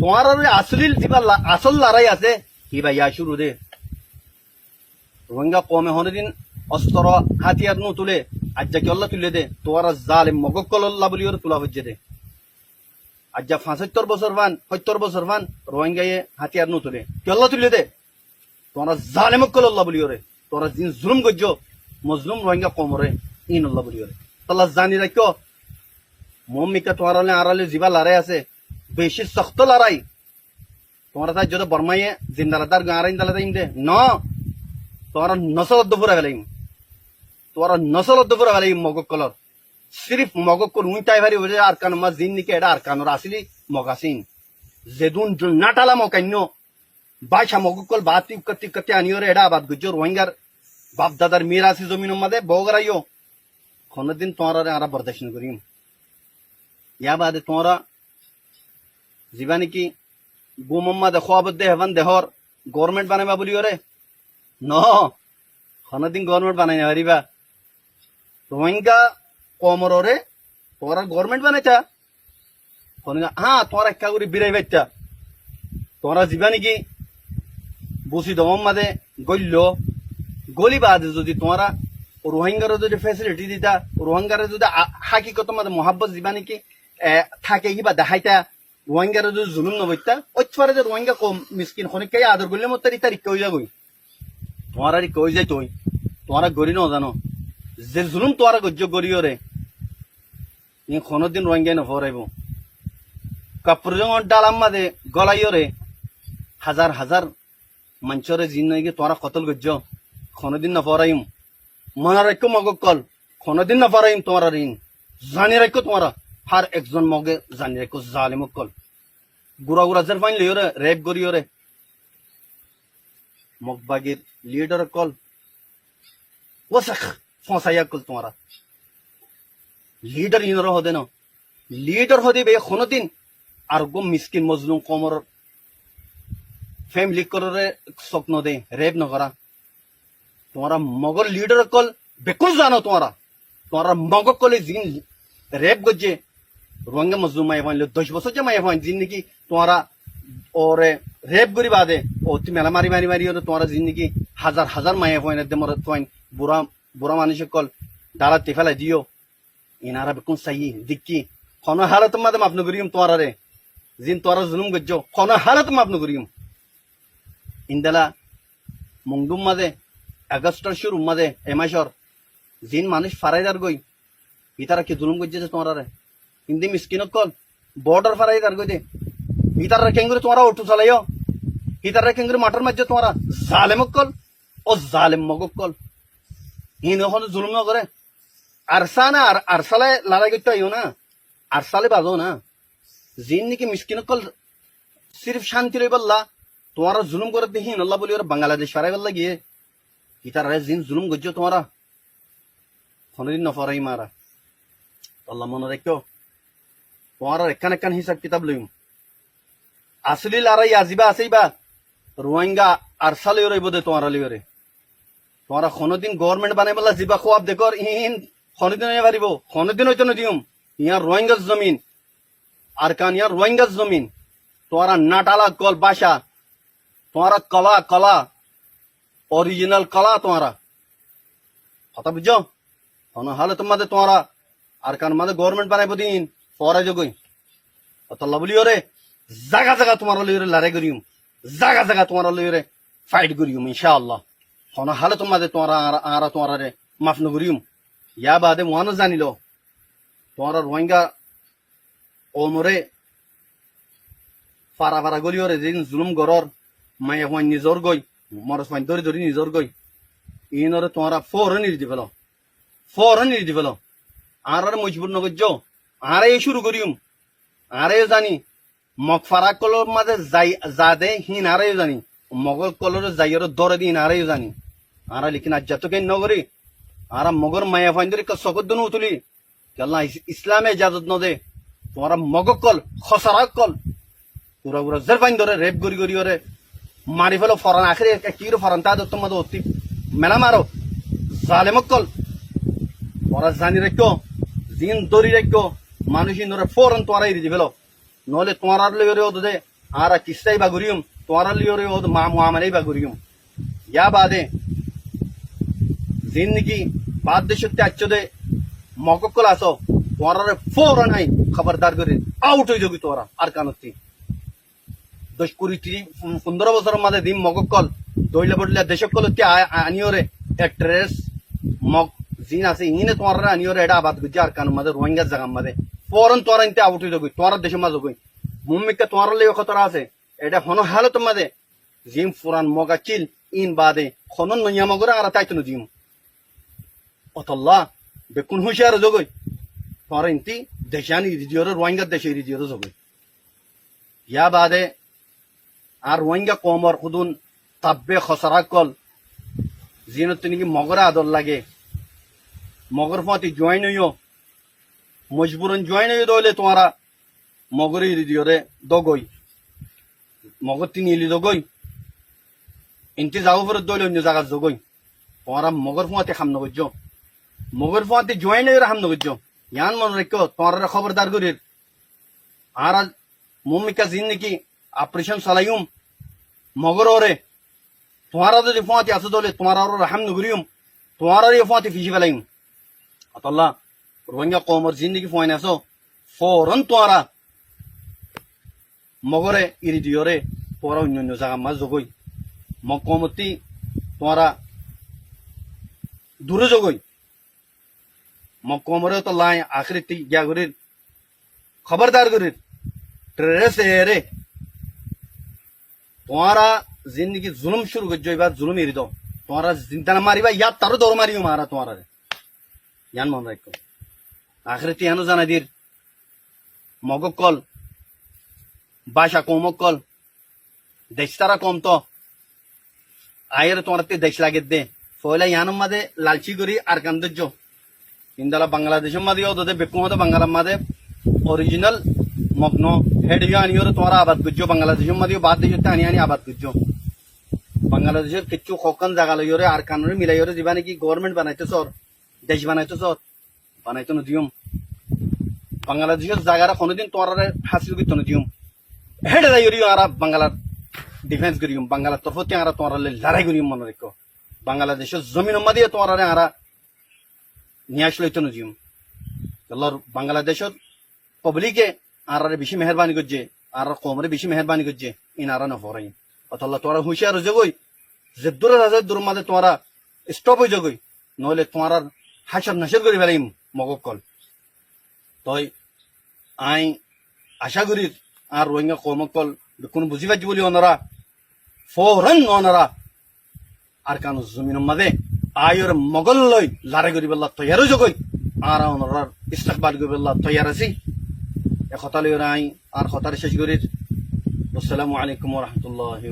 তোমার আর আসলিল লা- আসল লড়াই আছে। কি ভাই শুরু দে। রোহিঙ্গা কমে হনে দিন অস্ত্র হাতিয়ার নু তুলে, আজ্জা কি অল্লাহ তুলে দে? তোমার জালে মগক্কল অল্লাহ বলি তোলা হচ্ছে দে। আজ্জা পাঁচাত্তর বছর ভান, সত্তর বছর ভান, রোহিঙ্গায়ে হাতিয়ার নু তুলে। কি অল্লাহ তুলে দে? তোমরা জালে মক্কল আল্লাহ বলি ওরে। তোমরা দিন জুলুম গজ্জ মজলুম রোহিঙ্গা কমরে ইন আল্লাহ বলি ওরে। তাল্লাহ জানি রাখো মম্মিকা তোমার আড়ালে জিবা লড়াই আছে। বেশি শক্ত লড়াই। তোমরা তাই যদি বর্মাইয়ে জিন্দালাদার গাঁরাইন দালা তাইম দে ন তোমার নসল ফুরা গেলাইম তোমার নসল ফুরা গেলাইম মগক কলর। সিরিফ মগক কল উই তাই ভারি বলে আর কান মা জিন নিকে এটা আর কানোর আসিলি মগাসিন। যেদুন নাটালা মকান্য বাসা মগক কল বাতি কতি কতি আনিওরে এটা আবাদ গুজ্জ রোহিঙ্গার বাপ দাদার মিরাসি জমিন মাদে বগরাইও। কোনদিন তোমার আর বরদাস্ত করিম। ইয়া বাদে তোমরা যিবা নেকি গুমম্মা দেখো আবদ্ধে হেবান দেহর গভর্নমেন্ট বানাইবা বলি ওরে ন। কোনদিন গভর্নমেন্ট বানাই না পারিবা রোহিঙ্গা কমরে তোমরা গভর্নমেন্ট বানাইতা রোহিঙ্গা হ্যাঁ তোমরা একটা করে বিরাই বাইতা তোমরা যিবা নেকি বসি দমম মাদে গল্য, গলি বাদে যদি তোমরা রোহিঙ্গার যদি ফেসিলিটি দিতা রোহিঙ্গার যদি হাকিকত মাদে মহাব্বত যিবা নেকি থাকে, কিবা দেখাইতা রোহিঙ্গার যদি জুলুম নবইতা ওইপারে যে রোহিঙ্গা কম মিসকিন খনিকাই আদর করলে মত তারি তারিখ কই যাবই তোমার আর কই যাই তুই তোমার গড়ি ন জানো। যে জুলুম তোমার গজ্য গড়িও রে। ই কোনদিন রোহিঙ্গাই নফরাইব কাপড় জঙর ডালাম মাদে গলাইও রে। হাজার হাজার মঞ্চরে জিন নাকি তোরা কতল গজ্য কোনদিন নফরাইম মনে রাখো মগক কল। কোনদিন নফরাইম তোমার ঋণ। জানি রাখো তোমারা। হার একজন মগে জানি রাখো জালিম কল। গুড়া গুড়া জের ফাইন লিওরে রেপ করিওরে মগবাগির লিডার কল ওসাখ, ফসাইয়া কল তোমারা। লিডার ইনর হদে না। লিডার হদে বে কোনদিন আর গো মিসকিন মজলুম কমর। ফ্যামিলি করে স্বপ্ন দে রেপ নকরা তোমারা মগর লিডার কল বেকুল জানো তোমারা। তোমারা মগ কলে জিন রেপ গজ্জে রোহিঙ্গা মজলুম মাই ফাইন দশ বছর যে মাই ফাইন জিন নাকি তোমারা ওরে রেপ করি বাদে, ও তুমি মেলা মারি মারি মারি ওরে তোমারা জিন নাকি হাজার হাজার মাই ফাইন দে মর ফাইন বুড়া বুড়া মানুষ কল ডালা তে দিও। ইনারা বেকুন সাই দিক্কি। কোন হালত মাদে মাপনু করিম তোমারা রে। জিন তোরা জুলুম গজ্জো কোন হালত মাপনু করিম। ইন্দালা মুংডুম মাদে, আগস্টর শুরু মাদে, এ মাসর, জিন মানুষ ফারাইদার গই, ইতারা কি জুলুম গজ্জে তোমারা রে? মিসকিন কল বর্ডার ফারাইদার গই দে ইতারা কেঙ্গুরে তোমারা অটো চালাইও। ইতারা কেঙ্গুরে মাটার মাঝে তোমারা জালেম কল ও জালেম মগ কল হিন এখন জুলুম করে আরসা না আর আরসালে লড়াই করতে আইও না। আরসালে বাজো না। জিন নাকি মিসকিন কল সির্ফ শান্তি রই বললা তোমারা জুলুম করে দেখি আল্লাহ বলি ওরা বাংলাদেশ ফারাই বললা গিয়ে ইতারা জিন জুলুম গজ্জো তোমারা। কোনদিন নফরাই মারা। আল্লাহ মনে রেখো। তোমার এখান এখান হিসাব কিতাব লইম। আসলি লড়াই আজিবা আছেইবা রোহিঙ্গা আর সালে রইব দে তোমার লিওরে তোমরা কোনদিন গভর্নমেন্ট বানাই বলা জিবা খোয়াব দেখর ইন কোনদিন হয়ে পারিব কোনদিন হইতো না দিম ইয়ার রোহিঙ্গার জমিন। আর কান ইয়ার রোহিঙ্গার জমিন। তোমরা নাটালা কল বাসা, তোমরা কলা কলা অরিজিনাল কলা তোমরা। কথা বুঝছ? কোন হালে তোমাদের তোমরা, আর কান মাঝে গভর্নমেন্ট বানাইব দিন। পরে যোগই। অতল্লা বলি ওরে, জাগা জাগা তোমার লইরে লড়াই করিম, জাগা জাগা তোমার লইরে ফাইট করিম, ইনশাআল্লাহ। কোন হালে তোমাদের তোমরা আর- তোমার রে মাফ নকরিম ইয়া বাদে মহানো জানিল, তোমার রোহিঙ্গা ও মরে ফারা ফারা গলি ওরে, যেদিন জুলুম গরর, মায়ে হওয়ান নিজর গই, মরস ফাইন ধরি ধরি নিজর গই। ইনরে তোমরা ফোর নির দি ফেলো ফোর নির দি ফেলো আর আর মজবুর নগজ্য আরে শুরু করিম। আরে জানি, মগ ফারা কলর মাঝে যাই যাদে হিন, আরে জানি। মগল কলর যাইয়ের দরে দিন, আরে জানি। আর লিখিন আজ যত কেন নগরি আর মগর মায়া ফাইন ধরি সকত দনু তুলি কেলা ইসলামে ইজাজত নদে। তোমার মগ কল খসরা কল। পুরা পুরা জের ফাইন ধরে রেপ করি করি ওরে মারি ফেলো ফরান আখরে কি ফরান তা তোমাদের অতি মেলা মারো জালেমক কল। ওরা জানি রাখো জিন দরি রাখো মানুষ ইন্দরে ফোরন তোরা ইরি দিবেলো নহলে তোমার লেগে ও দে, আর কিস্তাই বা ঘুরিয়ম তোমার লিওরে ও মা মুআমালাই বা ঘুরিয়ম ইয়া বাদে, জিন্দগি বাদ দেশতে আচ্ছদে মককল আসো তোমার ফোর নাই খবরদার করে আউট হয়ে যাবি তোরা আর কানতি দশ কুড়ি ত্রিশ পনেরো বছরের মাঝে দিন মককল দইলে বদলে দেশকল আনিওরে ট্রেস, মগ, জিন আছে ইনে তোমার আনিওরে এটা আবাদ গুজি আর কানুর মাঝে রোহিঙ্গার জায়গার মাঝে। ফরন তোরা ইনতে হয়ে যাবি তোমার দেশের মাঝে গই মুম্মিকা তোমার লেগে খতরা আছে এটা হনো হালত মাঝে জিম ফুরান মগা চিল, ইন বাদে। খনন নইয়া মগরে আর তাইতনো জিম। অতল্লা, বেকুন হুঁশিয়ার জগই তোমার ইন্তি দেশানি রিজিওরে রোহিঙ্গার দেশে রিজিওরে জগই ইয়া বাদে, আর রোহিঙ্গা কমর খুদুন তাব্বে খসরা কল। জিনত তিনি মগরা আদর লাগে। মগর ফাঁতি জয়েন হইও। মজবুরন জয়েন হইও দলে তোমারা মগরে দিওরে দগই। মগর তিনি ইলি দগই। ইনতি যাও ফেরত দলে, অন্য জায়গা জগই তোমারা মগর ফাঁতি খাম নগজ মগর ফাঁতি জয়েন হইরে খাম নগজ ইয়ান মনে রেখো, তোমারা খবরদার করির। আর মুমিকা জিন নাকি অপারেশন চালাইম মগর ওরে, তোমারা যদি ফাঁতি আছে দলে, তোমারা ওর রাহাম নগরিয়ম তোমারা ফাঁতি ফিসি ফেলাইম। আতল্লাহ রোহিঙ্গা কমর জিন্দগি ফোন আছো ফরন তোমারা মগরে ইরি দিয়রে তোরা অন্য অন্য জায়গা মাছ জগই মগ কমতি তোরা দূরে জগই মগ কমরে তো লাই আখরি তি গিয়া করির খবরদার করির ট্রেস এরে তোমারা জিন্দগি জুলুম শুরু করছ এবার জুলুম এরি দাও তোমারা চিন্তা না মারিবা ইয়াত তারও দৌড় মারিও মারা তোমারা ইয়ান মন রাখো আখরে তিয়ানো জানা দির। মগকল বাসা কমকল দেশ তারা কম তো। আয়ের তোমার দেশ লাগে দে। ফয়লা ইয়ানোর মাঝে লালচি করি আর কান্দর্য ইন্দালা বাংলাদেশের মাঝে ওদের বেকুমতে বাংলার মাঝে অরিজিনাল মগ্ন হেড হিও আনিওর তোমার আবাদ করছ। বাংলাদেশের মাঝে বাদ দেশতে আনি আনি আবাদ করছ। বাংলাদেশের কিছু কখন জায়গা লইরে আর কানুরে মিলাইরে দিবা নাকি গভর্নমেন্ট বানাইতে সর দেশ বানাইতে সর বানাইতে নদিয়ম। বাংলাদেশের জায়গাটা কোনোদিন তোমার হাসিল করতে নদিয়ম হেড যাইরিও আর বাংলার ডিফেন্স করিম বাংলার তরফতে আর তোমার লড়াই করিম মনে রেখো বাংলাদেশের জমিন মাদিয়ে তোমার আর নিয়াস লইতে নদিয়ম আল্লাহর বাংলাদেশের পাবলিকে আর বেশি মেহরবানি করছে আর কমরে বেশি মেহরবানি করছে ইনারা নফরাই অতল্লা তোরা হুঁশিয়ার জগই যে দূরে আছে দূর মাঝে তোমরা স্টপ হয়ে জগই নহলে তোমার হাসর নাসর করে ফেলাইম মগকল। তই আই আশা করি আর রোহিঙ্গা কমকল কোন বুঝি পাচ্ছি বলি ওনারা ফৌরন ওনারা আর কান জমিন মাঝে আয়র মগল লই লারে করি বেলা তৈয়ারও জগই আর ওনার ইস্তাকবাল করি বেলা তৈয়ার আছি। এ লই আই আর কথার শেষ করি আসসালামু আলাইকুম রাহমাতুল্লাহি